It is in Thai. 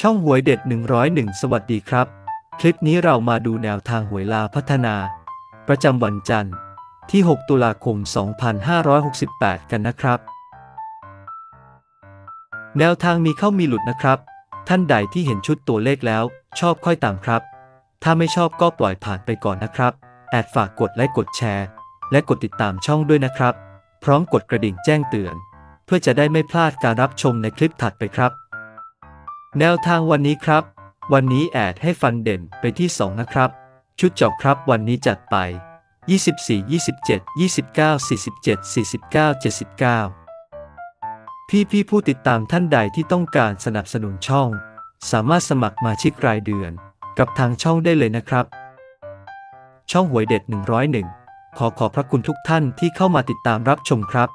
ช่องหวยเด็ด 101 สวัสดีครับ คลิปนี้เรามาดูแนวทางหวยลาพัฒนา ประจำวันจันทร์ที่ 6 ตุลาคม 2568 กันนะครับ แนวทางมีเข้ามีหลุดนะครับ ท่านใดที่เห็นชุดตัวเลขแล้ว ชอบค่อยตามครับ ถ้าไม่ชอบก็ปล่อยผ่านไปก่อนนะครับ แอดฝากกดไลค์กดแชร์ และกดติดตามช่องด้วยนะครับ พร้อมกดกระดิ่งแจ้งเตือน เพื่อจะได้ไม่พลาดการรับชมในคลิปถัดไปครับ แนวทางวันนี้ครับ วันนี้แอดให้ฟันเด่นไปที่ 2 นะครับ ชุดจบครับวันนี้จัดไป 24 27 29 47 49 79 พี่พี่ผู้ติดตามท่านใดที่ต้องการสนับสนุนช่อง สามารถสมัครมาชิกรายเดือน กับทางช่องได้เลยนะครับ ช่องหวยเด็ด 101 ขอขอบพระคุณทุกท่านที่เข้ามาติดตามรับชมครับ